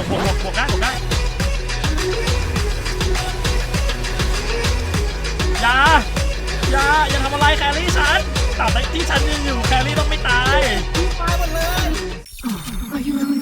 วกบวกบวกบวกได้บวกได้อย่าอย่าอย่าทำอะไรแครี่ฉันตับที่ฉันยืนอยู่แครี่ต้องไม่ตาย ตายหมดเลย Are you lonely?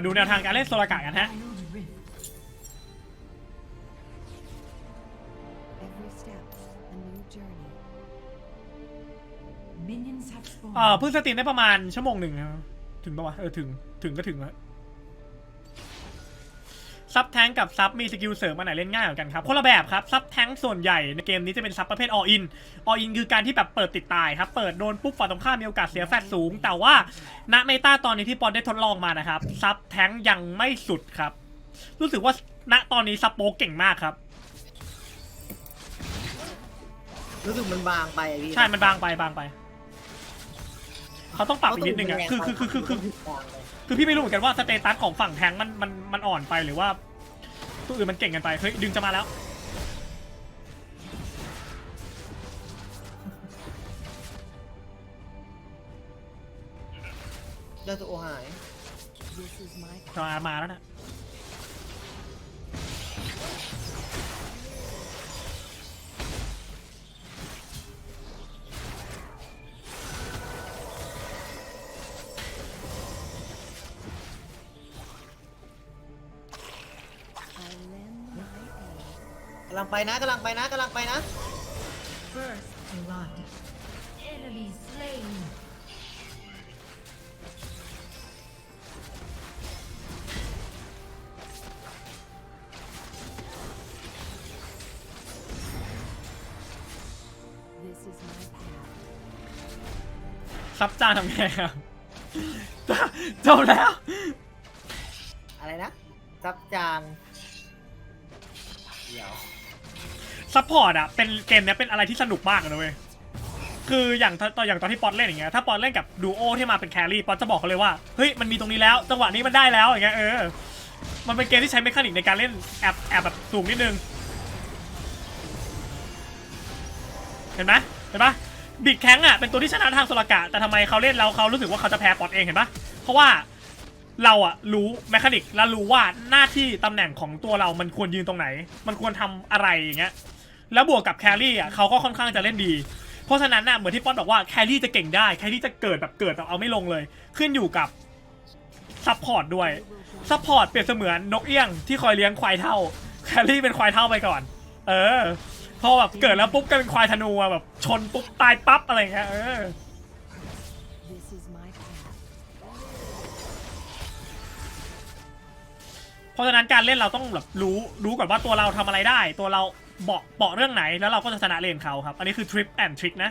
มาดูแนวทางการเล่นโซลกะกันฮะ Wild rift. Every step, a new journey. Minions have spawned. เออเพิ่งสตรีมได้ประมาณชั่วโมงหนึ่งครับถึงปะวะเออถึงถึงก็ถึงแล้ว ซับแทงกับซับมีสกิลเสริมอันไหนเล่นง่ายกว่ากันครับคนละแบบครับซับแทงส่วนใหญ่ในเกมนี้จะเป็นซับประเภทออินออินคือการที่แบบเปิดติดตายครับเปิดโดนปุ๊บฝ่ายตรงข้ามมีโอกาสเสียแฟตสูง แต่ว่าณเมตาตอนนี้ที่ปอนได้ทดลองมานะครับซับแทงยังไม่สุดครับ รู้สึกว่าณตอนนี้ซับโปกเก่งมากครับรู้สึกมันบางไปอะพี่ใช่มันบางไปบางไปเขาต้องปรับอีกนิดนึงอะคือคือคือคือคือบางเลยคือพี่ไม่รู้เหมือนกันว่าสเตตัสของฝั่งแทงค์มันมันมันอ่อนไปหรือว่า ตัวอื่นมันเก่งกันไป เฮ้ย ดึงจะมาแล้วเจ้าตัวโอหาย This is my จะมามาแล้วนะ ลังไปนะกำลังไปนะกำลังไปนะ First blood. Enemy slain. This is my path. ซับจานทำไงครับจบแล้ว อะไรนะซับจางเดี๋ยว ซัพพอร์ตอะเป็นเกมเนี้ยเป็นอะไรที่สนุกมากเลยนะเว้ยคืออย่างตอนอย่างตอนที่ปอนเล่นอย่างเงี้ยถ้าปอนเล่นกับดูโอที่มาเป็นแครี่ปอนจะบอกเขาเลยว่าเฮ้ยมันมีตรงนี้แล้วจังหวะนี้มันได้แล้วอย่างเงี้ยเออมันเป็นเกมที่ใช้เมคานิกในการเล่นแอบแอบแบบสูงนิดนึงเห็นไหมเห็นปะบิ๊กแข้งอะเป็นตัวที่ชนะทางโซลกะแต่ทำไมเขาเล่นแล้วเขารู้สึกว่าเขาจะแพ้ปอดเองเห็นปะเพราะว่าเราอะรู้แมคานิกและรู้ว่าหน้าที่ตำแหน่งของตัวเรามันควรยืนตรงไหน มันควรทำอะไรอย่างเงี้ย แล้วบวกกับแครี่อะเขาก็ค่อนข้างจะเล่นดี เพราะฉะนั้นน่ะเหมือนที่ป๊อตบอกว่าแครี่จะเก่งได้แครี่จะเกิดแบบเกิดแบบเอาไม่ลงเลย ขึ้นอยู่กับซัพพอร์ตด้วยซัพพอร์ตเปรียบเสมือนนกเอี้ยงที่คอยเลี้ยงควายเท่าแครี่เป็นควายเท่าไปก่อน เออ พอแบบเกิดแล้วปุ๊บก็เป็นควายธนูอะแบบชนปุ๊บตายปั๊บอะไรเงี้ยเออเพราะฉะนั้นการเล่นเราต้องแบบรู้รู้ก่อนว่าตัวเราทำอะไรได้ ตัวเรา บอกเบอกเรื่องไหนแล้วเราก็จะชนะเลนเขาครับ อันนี้คือทริปแอนทริคนะ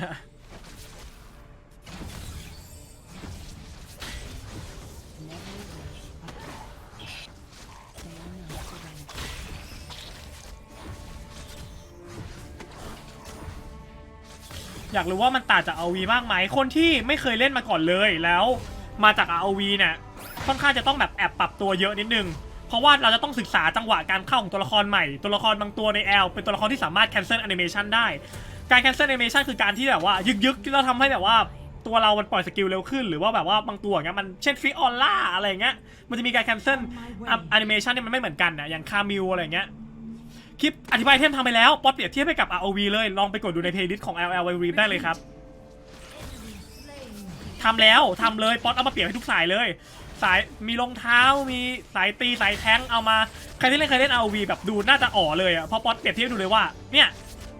To อยากรู้ว่ามันต่างจาก RV มากไหมคนที่ไม่เคยเล่นมาก่อนเลยแล้วมาจาก RV เนี่ยค่อนข้างจะต้องแบบแอบปรับตัวเยอะนิดนึง เพราะว่าเราจะต้องศึกษาจังหวะการเข้าของตัวละครใหม่ ตัวละครบางตัวใน L เป็นตัวละครที่สามารถ cancel animation ได้ การ cancel animation คือการที่แบบว่า ยึกๆที่เราทำให้แบบว่าตัวเรามันปล่อยสกิลเร็วขึ้น หรือว่าแบบว่าบางตัวอย่างเงี้ยมันเช่นฟิออลล่าอะไรอย่างเงี้ยมันจะมีการ cancel animation เนี่ยมันไม่เหมือนกันนะอย่างคามิวอะไรอย่างเงี้ย คลิปอธิบายเทมทำไปแล้วป๊อตเปรียบเทียบให้กับ ROV เลยลองไปกดดูในเพลย์ลิสต์ของ LL w r e ได้เลยครับทำแล้วทำเลยป๊อตเอามาเปรียบให้ทุกสายเลย สายมีรองเท้ามีสายตีสายแท้งเอามาใครที่เล่นเคยเล่น ROV แบบดูน่าจะอ๋อเลยอะเพราะป๊อตเปรียบเทียบดูเลยว่าเนี่ย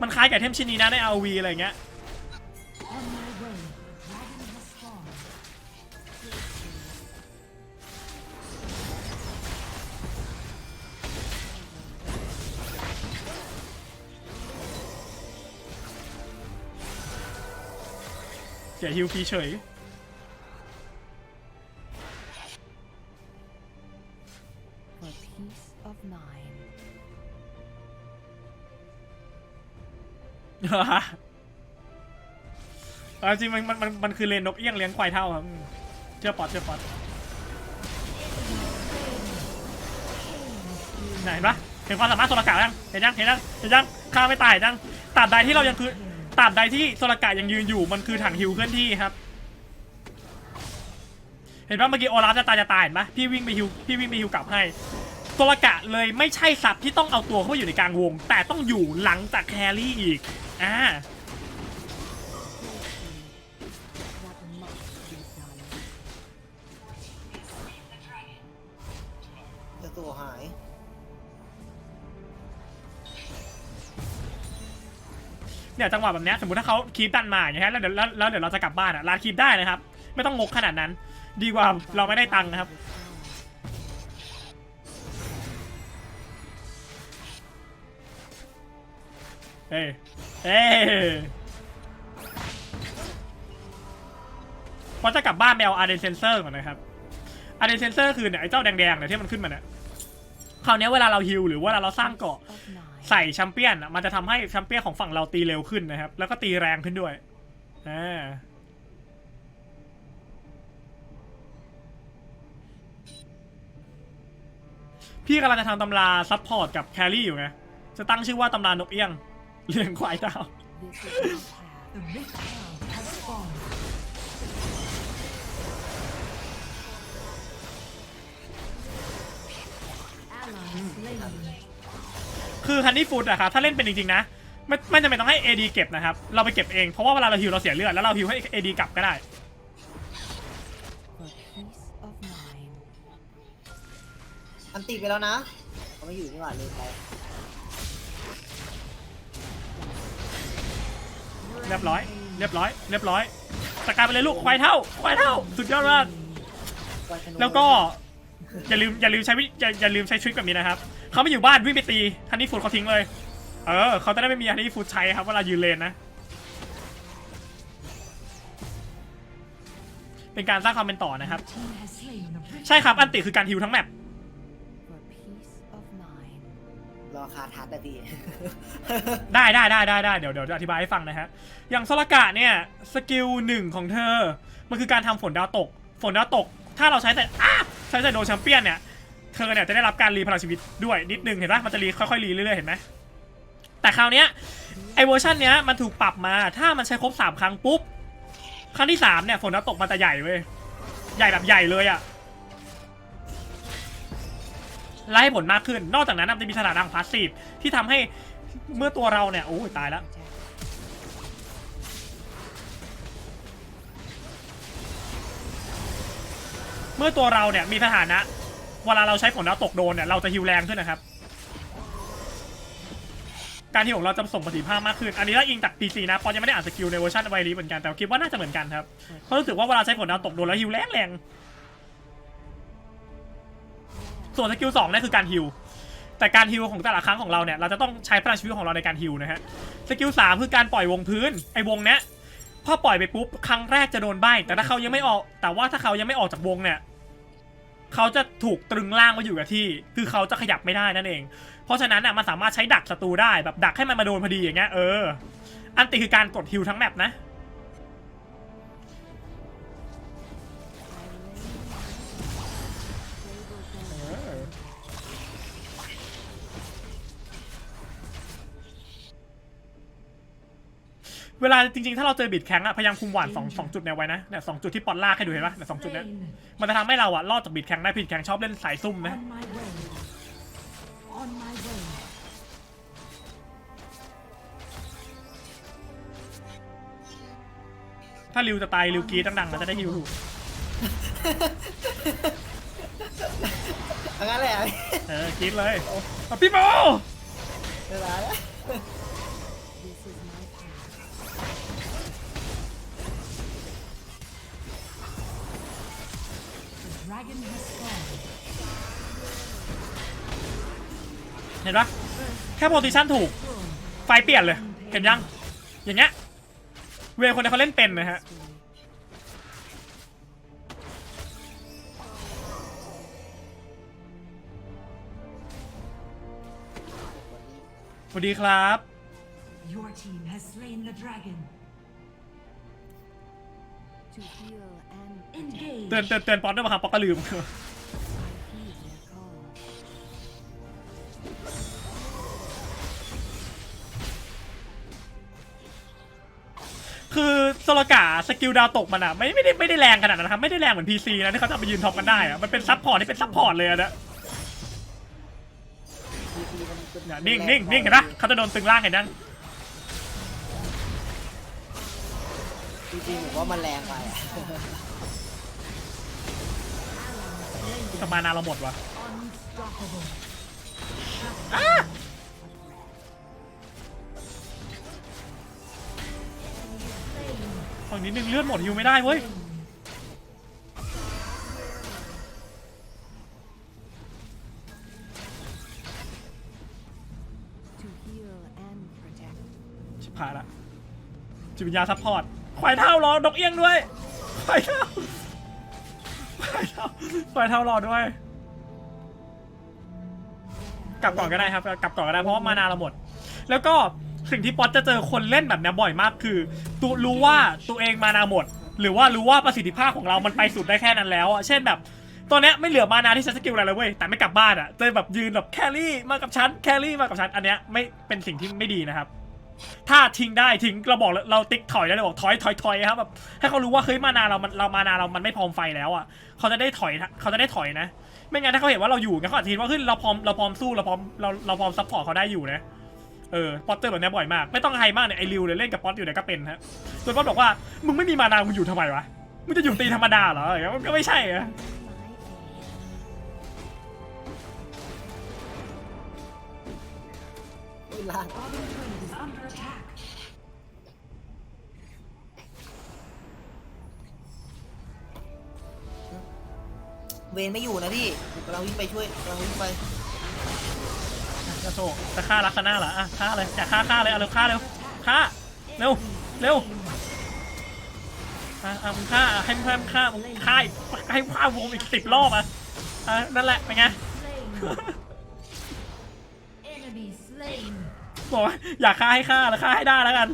มันคล้ายกับเทมชิ้นนี้นะใน ROV อะไรเงี้ย เสียฮิวฟรีเฉย peace of mind. เอาจริงมันมันมันมันคือเลนนกเอี้ยงเลี้ยงควายเท่าครับอืมเชื่อปอดเชื่อปอดไหนเห็นปะเห็นความสามารถโซลกะยังเห็นยังเห็นยังเห็นยังฆ่าไม่ตายยังตัดใดที่เรายังคือ ตัดใดที่โซลกะยังยืนอยู่มันคือถังฮิวเคลื่อนที่ครับ เห็นปะเมื่อกี้โอลาฟจะตายจะตายเห็นปะพี่วิ่งไปฮิวพี่วิ่งไปฮิวกลับให้โซลกะเลยไม่ใช่สัตว์ที่ต้องเอาตัวเข้าไปอยู่ในกลางวง แต่ต้องอยู่หลังจากแครี่อีกอ่าจะตัวหาย เนี่ยจังหวะแบบเนี้ยสมมติถ้าเขาคีบดันมาอย่างเงี้ยแล้วเดี๋ยวแล้วแล้วเดี๋ยวเราจะกลับบ้านอะลาคีบได้นะครับ ไม่ต้องงกขนาดนั้น ดีกว่าเราไม่ได้ตังค์นะครับเฮ้ยเฮ้ยพราะจะกลับบ้านไปเอาอาร์เดนเซนเซอร์ก่อนนะครับอาร์เดนเซนเซอร์คือเนี่ยไอ้เจ้าแดงๆเนี่ยที่มันขึ้นมาเนี่ยคราวเนี้ยเวลาเราฮิลหรือว่าเวลาเราสร้างเกาะ Of mind. ใส่แชมเปี้ยนมันจะทำให้แชมเปี้ยนของฝั่งเราตีเร็วขึ้นนะครับ แล้วก็ตีแรงขึ้นด้วยอ่าพี่กำลังจะทำตำราซัพพอร์ตกับแครี่อยู่ไง จะตั้งชื่อว่าตำรานกเอี้ยงเลี้ยงควายดาว This is คือฮันนี่ฟูดอะครับถ้าเล่นเป็นจริงๆนะไม่ไม่จำเป็นต้องให้ AD เก็บนะครับ เราไปเก็บเอง เพราะว่าเวลาเราฮิวเราเสียเลือด แล้วเราฮิวให้ AD กลับก็ได้ For peace of mind. อันติไปแล้วนะเขาไม่อยู่นี่หว่าลืมไปเรียบร้อย เรียบร้อย เรียบร้อยจัดการไปเลยลูก ควายเท่า ควายเท่า สุดยอดมากไธนูแล้วก็ อย่าลืมอย่าลืมใช้วิอย่าอย่าลืมใช้ทริคแบบนี้นะครับเขาไม่อยู่บ้านวิ่งไปตีฮันนี่ฟูดเขาทิ้งเลย เออเขาจะได้ไม่มีฮันนี่ฟูดใช้ครับเวลายืนเลนนะ เป็นการสร้างความเป็นต่อนะครับ Team has slain the Rift ใช่ครับอันติคือการฮิวทั้งแมป For peace of mind. รอคาทัดอะพี่ ได้ได้ได้ได้ได้เดี๋ยวเดี๋ยวจะอธิบายให้ฟังนะฮะ อย่างโซลกะเนี่ยสกิลหนึ่งของเธอ มันคือการทำฝนดาวตก ฝนดาวตก ถ้าเราใช้แต่อ้า ใช้แต่โดนแชมเปี้ยนเนี่ย เธอเนี่ยจะได้รับการรีพลังชีวิตด้วยนิดนึงเห็นปะมันจะรีค่อยๆรีเรื่อยๆเห็นไหมแต่คราวเนี้ยไอเวอร์ชันเนี้ยมันถูกปรับมาถ้ามันใช้ครบ3ครั้งปุ๊บครั้งที่3เนี่ยฝนตกมันจะใหญ่เว้ยใหญ่แบบใหญ่เลยอะไล่ผลมากขึ้น นอกจากนั้นมันจะมีสถานะทางพาสซีฟที่ทำให้เมื่อตัวเราเนี่ยโอ้ยตายแล้ว เมื่อตัวเราเนี่ยมีสถานะ เวลาเราใช้ผลดาวตกโดนเนี่ยเราจะฮิวแรงขึ้นนะครับ การฮิวของเราจะส่งประสิทธิภาพมากขึ้น อันนี้ถ้าอิงจาก PC นะปอนยังไม่ได้อ่านสกิลในเวอร์ชันไวรีเหมือนกันแต่คิดว่าน่าจะเหมือนกันครับเพราะรู้สึกว่าเวลาใช้ผลดาวตกโดนแล้วฮิวแรงแรงส่วนสกิลสองนั่นคือการฮิวแต่การฮิวของแต่ละครั้งของเราเนี่ยเราจะต้องใช้พลังชีวิตของเราในการฮิวนะฮะสกิลสามคือการปล่อยวงพื้นไอ้วงเนี้ยพอปล่อยไปปุ๊บครั้งแรกจะโดนใบแต่ถ้าเขายังไม่ออก แต่ว่าถ้าเขายังไม่ออกจากวงเนี่ย เขาจะถูกตรึงล่างไว้อยู่กับที่ คือเขาจะขยับไม่ได้นั่นเอง เพราะฉะนั้นอะมันสามารถใช้ดักศัตรูได้แบบดักให้มันมาโดนพอดีอย่างเงี้ยเออ อันติคือการกดฮิวทั้งแมปนะ เวลาจริงๆ ถ้าเราเจอบิดแข็งอะพยายามคุมหวานสองสองจุดเนี่ยไว้นะเนี่ยสองจุดที่ปอนลากให้ดูเห็นปะเนี่ยสองจุดเนี้ย slain. มันจะทำให้เราอะรอดจากบิดแข็งได้บิดแข็งชอบเล่นสายซุ่มนะ On my way. On my way. ถ้าริวจะตายริวกรีดดังๆมันจะได้ฮิวถูกเอางั้นเลยอะเออกรีดเลยเอาพี่โบ เวลาแล้ว เห็นปะแค่โพซิชันถูก ไฟเปลี่ยนเลย เห็นยัง อย่างเงี้ย เวคนนี้เขาเล่นเป็นนะฮะ สวัสดีครับ Your team has slain the dragon. To heal เตือนเตือนเตือนป๊อตด้วยป่ะครับป๊อกก็ลืม I heed their call. คือโซโลกาสกิลดาวตกมันอะไม่ไม่ได้ไม่ได้แรงขนาดนั้นนะครับไม่ได้แรงเหมือน PC นะที่เขาจะเอาไปยืนท็อปกันได้อะมันเป็นซับพอร์ตที่เป็นซับพอร์ตเลยอะนะพีพีมันจะเนี่ยนิ่งนิ่งนิ่งเห็นปะเขาจะโดนตึงล่างเห็นยังพีพีผมว่ามันแรงไปอะ สมานาเราหมดวะฝั่งนี้หนึ่งเลือดหมดฮิวไม่ได้เว้ยชิบหายละจิตวิญญาณซัพพอร์ต ควายเท่ารอนกเอี้ยงด้วย ควายเท่าควาย เท่ายเท่ารอด้วย กลับก่อนก็ได้ครับ กลับก่อนก็ได้เพราะว่ามานาเราหมด แล้วก็สิ่งที่ป๊อตจะเจอคนเล่นแบบเนี้ยบ่อยมากคือตัวรู้ว่าตัวเองมานาหมด หรือว่ารู้ว่าประสิทธิภาพของเรามันไปสุดได้แค่นั้นแล้วอะเช่นแบบ ตอนเนี้ยไม่เหลือมานาที่ใช้สกิลอะไรเลยเว้ยแต่ไม่กลับบ้านอะเจอแบบยืนแบบแครี่มากับฉันแครี่มากับฉันอันเนี้ยไม่เป็นสิ่งที่ไม่ดีนะครับ ถ้าทิ้งได้ทิ้งเราบอกเราติ๊กถอยได้วเลยบอกถอยถอยถอยครับแบบให้เขารู้ว่าเฮ้ยมานาเรามันเรามานาเรามันไม่พร้อมไฟแล้วอะเขาจะได้ถอยเขาจะได้ถอยนะ ไม่งั้นถ้าเขาเห็นว่าเราอยู่งั้นเขาอาจจะคิดว่าเฮ้ยเราพร้อมเราพร้อมสู้เราพร้อมเราเราพร้อมซัพพอร์ตเขาได้อยู่นะเออป๊อตเจอแบบนี้บ่อยมาก ไม่ต้องใครมากเนี่ยไอริวเนี่ยเล่นกับป๊อตอยู่เนี่ยก็เป็นฮะส่วนป๊อตบอกว่ามึงไม่มีมานามึงอยู่ทำไมวะมึงจะอยู่ตีธรรมดาเหรออย่างเงี้ยมันก็ไม่ใช่อะ My aid. เวลา Bottom turret is under attack. เวนไม่อยู่นะพี่ผมกำลังวิ่งไปช่วยกำลังวิ่งไปจะโซจะฆ่าลักษณะเหรออะฆ่าเลยจะฆ่าฆ่าเลยเอาเร็วฆ่าเร็วฆ่าเร็วเร็วอะอะมึงฆ่าให้มึงฆ่ามึงฆ่ามึงฆ่าอีกให้ฆ่าวงอีกสิบรอบอะอะนั่นแหละเป็นไง บอกว่าอยากฆ่าให้ฆ่าแล้วฆ่าให้ได้แล้วกัน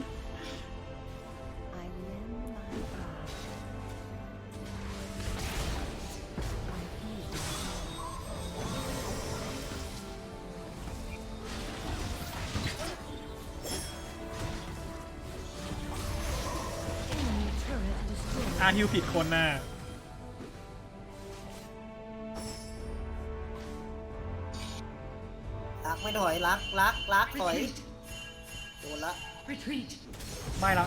อาฮิวผิดคนน่ะ ไม่ถอยรักรักรักถอย Retreat. โดนละ Retreat. ไม่ละ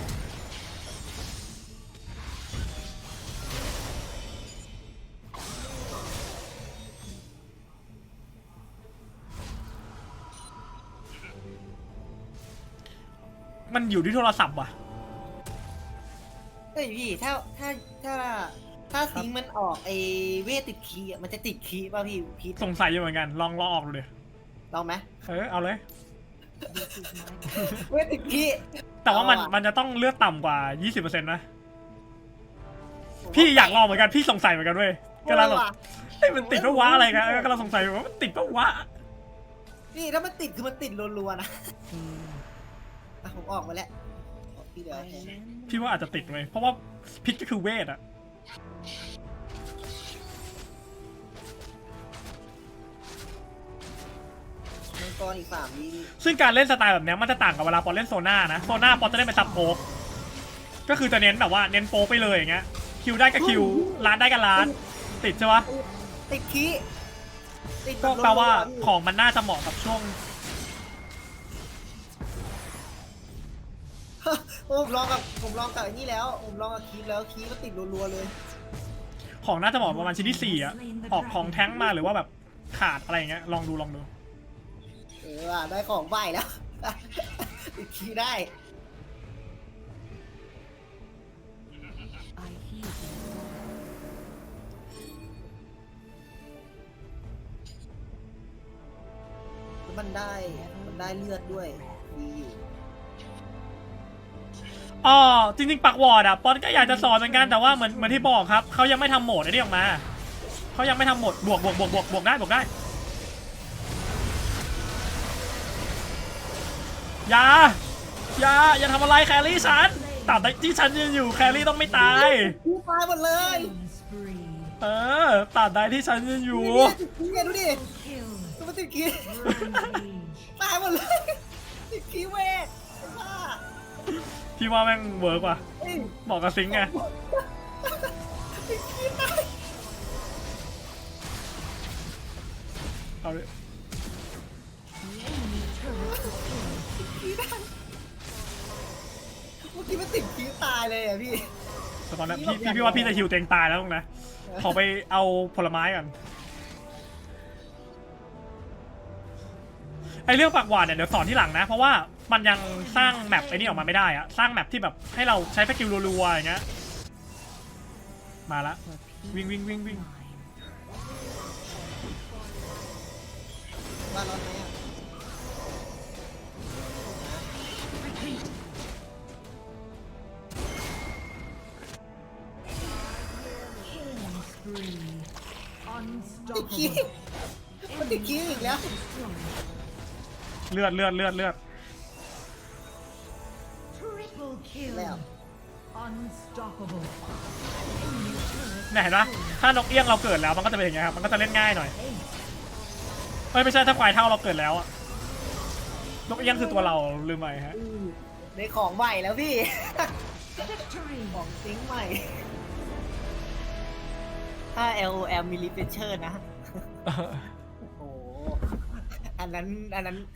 มันอยู่ที่โทรศัพท์ว่ะ เฮ้ยพี่ถ้าถ้าถ้าถ้าซิงค์มันออกไอเวทติดคีย์อะมันจะติดคีย์ป่ะพี่พีทสงสัยอยู่เหมือนกัน ลองลองออกดูดิ ลองไหมเออเอาเลย This is my path. เวทติดคีย์แต่ว่ามันเอาอะ มันจะต้องเลือดต่ำกว่า 20%นะ พี่อยากลองเหมือนกันพี่สงสัยเหมือนกันเว้ยกำลังแบบเฮ้ยมันติดปะวะอะไรกันเออกำลังสงสัยอยู่ว่ามันติดปะวะพี่ถ้ามันติดคือมันติดรัวๆนะอะผมออกมาแล้วพี่เดี๋ยว I lend พี่ว่าอาจจะติดเว้ยเพราะว่าพิษก็คือเวทอะ กรอีกสามวิซึ่งการเล่นสไตล์แบบเนี้ยมันจะต่างกับเวลาปอเล่นโซน่านะโซน่าปอจะเล่นเป็นซับโป๊กก็คือจะเน้นแบบว่าเน้นโป๊กไปเลยอย่างเงี้ยคิวได้ก็คิวร้านได้ก็ร้าน ติดใช่ปะติดคีย์ติดก็บบแปลว่ารัๆของมันน่าจะเหมาะกับช่วงผมลองกับผมลองกับไอ้นี่แล้ว ผมลองกับคีย์แล้วคีย์ก็ติดรัวๆเลย ของน่าจะเหมาะประมาณชิ้นที่สี่อะออกของแท้งมาหรือว่าแบบขาดอะไรอย่างเงี้ยลองดูลองดูเออว่ะได้ของใบแล้วติดคีย์ได้ I heed their call. แล้วมันได้ มันได้เลือดด้วย ดีอยู่อ๋อจริงๆปักวอร์ดอะ ปอนก็อยากจะสอนเหมือนกันแต่ว่าเหมือนเหมือนที่บอกครับ เขายังไม่ทำโหมดไอ้นี่ออกมา เขายังไม่ทำโหมดบวกบวกบวกบวกบวกได้บวกได้ อย่าอย่าอย่าทำอะไรแครี่ฉันตัดที่ฉันยืนอยู่แครี่ต้องไม่ตาย กูตายหมดเลย Spree. เออตัดได้ที่ฉันยืนอยู่นี่ดูดิ Kill. ดูมันติดขี้ Rampage. ตายหมดเลยติดขี้เวทไอ้บ้าพี่ว่าแม่งเวิร์กว่ะเอ้ยเหมาะกับซิงค์ไงติดขี้ตายเอาดิ มื่อกี้มันติดขี้ตายเลยอะพี่ แต่ตอนนั้นพี่พี่พี่ว่าพี่จะฮิวเตวเองตายแล้วตรงนะขอไปเอาผลไม้ก่อนไอเรื่องปากหวานเนี่ยเดี๋ยวสอนที่หลังนะ เพราะว่ามันยังสร้างแมปไอ้นี่ออกมาไม่ได้อะสร้างแมปที่แบบให้เราใช้สกิลรัวๆอย่างเงี้ยมาละวิ่งวิ่งวิ่งวิ่งบ้านร้อ ติดขี้ Unstoppable. มันติดขี้อีกแล้ว Destroyed. เลือดเลือดเลือดเลือด Triple kill. แล้ว Unstoppable. Enemy turret เนี่ยเห็นปะถ้านกเอี้ยงเราเกิดแล้วมันก็จะเป็นอย่างเงี้ยครับ มันก็จะเล่นง่ายหน่อย ace. เอ้ยไม่ใช่ถ้าควายเท่าเราเกิดแล้วอะนกเอี้ยงคือตัวเราลืมไปฮะ อืมในของใหม่แล้วพี่ Victory. ของซิงค์ใหม่ ถ้า LOL มีลิเฟเชอร์นะ โอ้โห อันนั้น อันนั้น